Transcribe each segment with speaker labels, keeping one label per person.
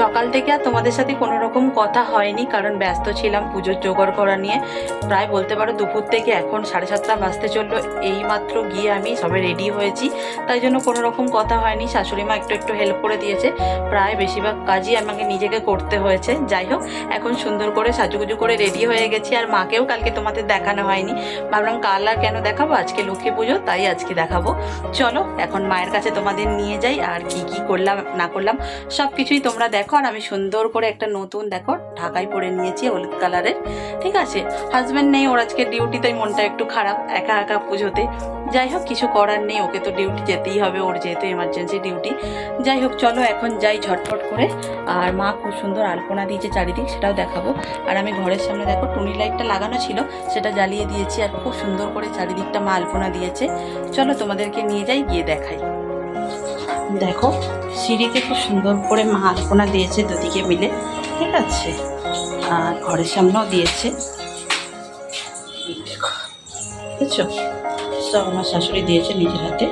Speaker 1: সকাল থেকে আর তোমাদের সাথে কোনো রকম কথা হয়নি, কারণ ব্যস্ত ছিলাম পুজোর জোগাড় করা নিয়ে। প্রায় বলতে পারো দুপুর থেকে এখন সাড়ে সাতটা বাজতে চলল, এইমাত্র গিয়ে আমি সবে রেডি হয়েছি। তাই জন্য কোনো রকম কথা হয়নি, শাশুড়ি মা একটু একটু হেল্প করে দিয়েছে। প্রায় বেশিরভাগ কাজই আমাকে নিজেকে করতে হয়েছে। যাই হোক, এখন সুন্দর করে সাজুগুজু করে রেডি হয়ে গেছি, আর মাকেও কালকে তোমাদের দেখানো হয়নি। ভাবলাম কাল আর কেন দেখাবো? আজকে লক্ষ্মী পুজো, তাই আজকে দেখাবো। চলো, এখন মায়ের কাছে তোমাদের নিয়ে যাই, আর কি কি করলাম, না করলাম সব কিছুই তোমরা দেখো। আর আমি সুন্দর করে একটা নতুন, দেখো ঢাকাই পরে নিয়েছি হলুদ কালারের, ঠিক আছে? হাজব্যান্ড নেই, ওর আজকে ডিউটি তাই মনটা একটু খারাপ, একা একা পুজোতে। যাই হোক, কিছু করার নেই, ওকে তো ডিউটি যেতেই হবে, ওর যেহেতু এমার্জেন্সি ডিউটি যাই হোক, চলো এখন যাই ঝটফট করে। আর মা খুব সুন্দর আলপনা দিয়েছে চারিদিক, সেটাও দেখাবো। আর আমি ঘরের সামনে, দেখো, টুনি লাইটটা লাগানো ছিল, সেটা জ্বালিয়ে দিয়েছি, আর খুব সুন্দর করে চারিদিকটা মা আলপনা দিয়েছে। চলো তোমাদেরকে নিয়ে যাই, গিয়ে দেখাই। দেখো, সিঁড়িতে খুব সুন্দর করে মা আলপনা দিয়েছে দুদিকে মিলে, ঠিক আছে? আর ঘরের সামনেও দিয়েছে। দেখো, বুঝছ? সব আমার শাশুড়ি দিয়েছে নিজের হাতে।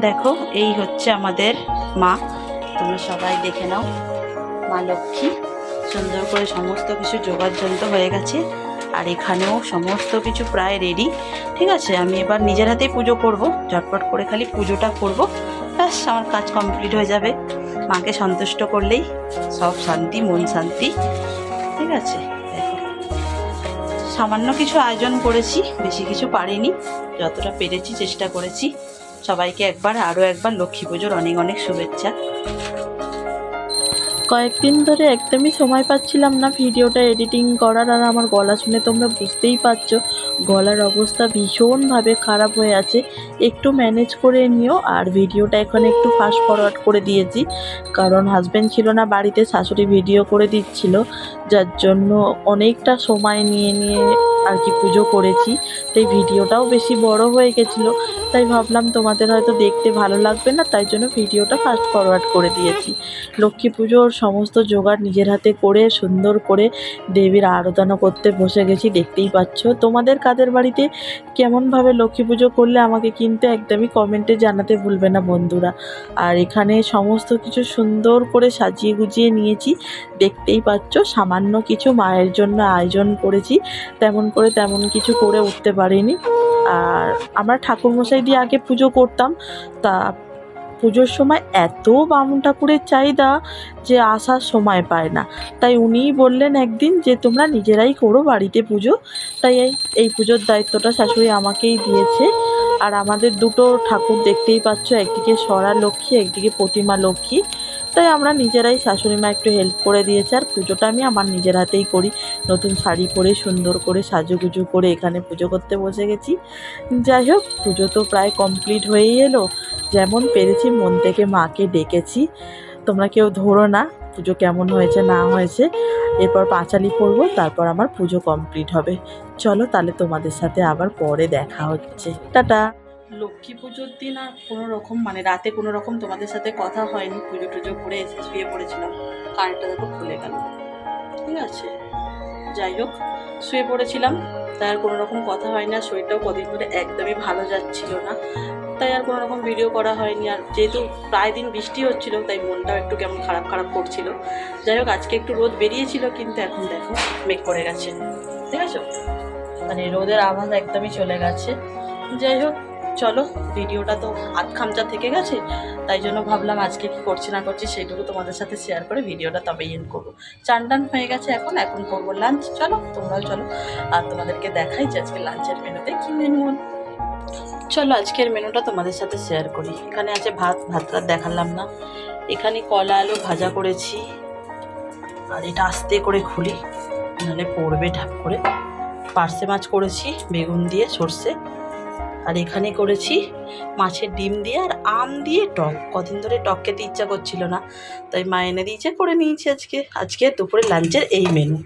Speaker 1: দেখো, এই হচ্ছে আমাদের মা। তোমরা সবাই দেখে নাও, মা লক্ষ্মী। সুন্দর করে সমস্ত কিছু যোগাযন্ত্র হয়ে গেছে। আর এখানেও সমস্ত কিছু প্রায় রেডি ঠিক আছে? আমি এবার নিজের হাতেই পুজো করব, ঝটপট করে খালি পুজোটা করব। ব্যাস আমার কাজ কমপ্লিট হয়ে যাবে। মাকে সন্তুষ্ট করলেই সব শান্তি, মন শান্তি। ঠিক আছে? সামান্য কিছু আয়োজন করেছি, বেশি কিছু পারিনি। যতটা পেরেছি চেষ্টা করেছি। সবাইকে একবার, আরও একবার লক্ষ্মী পুজোর অনেক অনেক শুভেচ্ছা।
Speaker 2: কয়েকদিন ধরে একদমই সময় পাচ্ছিলাম না ভিডিওটা এডিটিং করার, আর আমার গলা শুনে তোমরা বুঝতেই পারছ, গলার অবস্থা ভীষণভাবে খারাপ হয়ে আছে। একটু ম্যানেজ করে নিও, আর ভিডিওটা এখন একটু ফাস্ট ফরওয়ার্ড করে দিয়েছি। কারণ হাজব্যান্ড ছিল না, বাড়িতে শাশুড়ি ভিডিও করে দিচ্ছিল, যার জন্য অনেকটা সময় নিয়ে নিয়ে আর কি পুজো করেছি, তাই ভিডিওটাও বেশি বড় হয়ে গেছিল, তাই ভাবলাম তোমাদের হয়তো দেখতে ভালো লাগবে না, তাই জন্য ভিডিওটা ফাস্ট ফরওয়ার্ড করে দিয়েছি। লক্ষ্মী পুজোর সমস্ত জোগাড় নিজের হাতে করে, সুন্দর করে দেবীর আরাধনা করতে বসে গেছি, দেখতেই পাচ্ছ। তোমাদের কাদের বাড়িতে কেমনভাবে লক্ষ্মী পুজো করলে আমাকে কিন্তু একদমই কমেন্টে জানাতে ভুলবে না বন্ধুরা। আর এখানে সমস্ত কিছু সুন্দর করে সাজিয়ে গুজিয়ে নিয়েছি, দেখতেই পাচ্ছ, সামান্য কিছু মায়ের জন্য আয়োজন করেছি, তেমন করে তেমন কিছু করে উঠতে পারিনি। আর আমরা ঠাকুরমশাই দিয়ে আগে পুজো করতাম। তা পুজোর সময় এত বামুন ঠাকুরের চাহিদা যে আসার সময় পায় না। তাই উনিই বললেন একদিন যে, তোমরা নিজেরাই করো বাড়িতে পুজো। তাই এই পুজোর দায়িত্বটা শাশুড়ি আমাকেই দিয়েছে। আর আমাদের দুটো ঠাকুর দেখতেই পাচ্ছ, একদিকে সরা লক্ষ্মী, একদিকে প্রতিমা লক্ষ্মী। তাই আমরা নিজেরাই শাশুড়ি মা একটু হেল্প করে দিয়েছে। আর পুজোটা আমি আমার নিজের হাতেই করি। নতুন শাড়ি পরে, সুন্দর করে সাজুগুজু করে এখানে পুজো করতে বসে গেছি। যাই হোক, পুজো তো প্রায় কমপ্লিট হয়েই এলো। যেমন পেরেছি, মন থেকে মাকে ডেকেছি। তোমরা কেউ ধরো না, পুজো কেমন হয়েছে, না হয়েছে। এরপর পাঁচালি পরবো, তারপর আমার পুজো কমপ্লিট হবে। চলো তাহলে তোমাদের সাথে আবার পরে দেখা হচ্ছে। টাটা!
Speaker 1: লক্ষ্মী পুজোর দিন আর কোনো রকম মানে রাতে কোনো রকম তোমাদের সাথে কথা হয়নি, পুজো টুজো করে এসে শুয়ে পড়েছিলাম, কারেন্টটা দেখো খুলে গেল। ঠিক আছে, যাই হোক, শুয়ে পড়েছিলাম, তাই আর কোনো রকম কথা হয় না শরীরটাও কদিন ধরে একদমই ভালো যাচ্ছিল না। তাই আর কোনো রকম ভিডিও করা হয়নি, আর যেহেতু প্রায় দিন বৃষ্টি হচ্ছিল, তাই মনটাও একটু কেমন খারাপ খারাপ করছিল। যাই হোক, আজকে একটু রোদ বেরিয়েছিল, কিন্তু এখন দেখো মেঘ করে গেছে। ঠিক আছে? মানে রোদের আভাস একদমই চলে গেছে। যাই হোক, চলো, ভিডিওটা তো আধ খামচা থেকে গেছে, তাই জন্য ভাবলাম আজকে কি করছি না করছি সেটুকু তোমাদের সাথে শেয়ার করে ভিডিওটা তবে এন্ড করব। চান টান হয়ে গেছে এখন এখন করব লাঞ্চ চলো, তোমরাও চলো, আর তোমাদেরকে দেখাই যে আজকে লাঞ্চের মেনুতে কি মেনু চলো, আজকের মেনুটা তোমাদের সাথে শেয়ার করি। এখানে আছে ভাত ভাতটা দেখালাম না। এখানে কলা আলু ভাজা করেছি, আর এটা আস্তে করে খুলি নাহলে পড়বে ঢাক করে। পার্সে মাছ করেছি, বেগুন দিয়ে সর্ষে আর এখানে করেছি মাছের ডিম দিয়ে আর আম দিয়ে টক। কদিন ধরে টক খেতে ইচ্ছা করছিল না, তাই মা এনে দিয়েছে, করে নিয়েছি আজকে। আজকে দুপুরে লাঞ্চের এই মেনু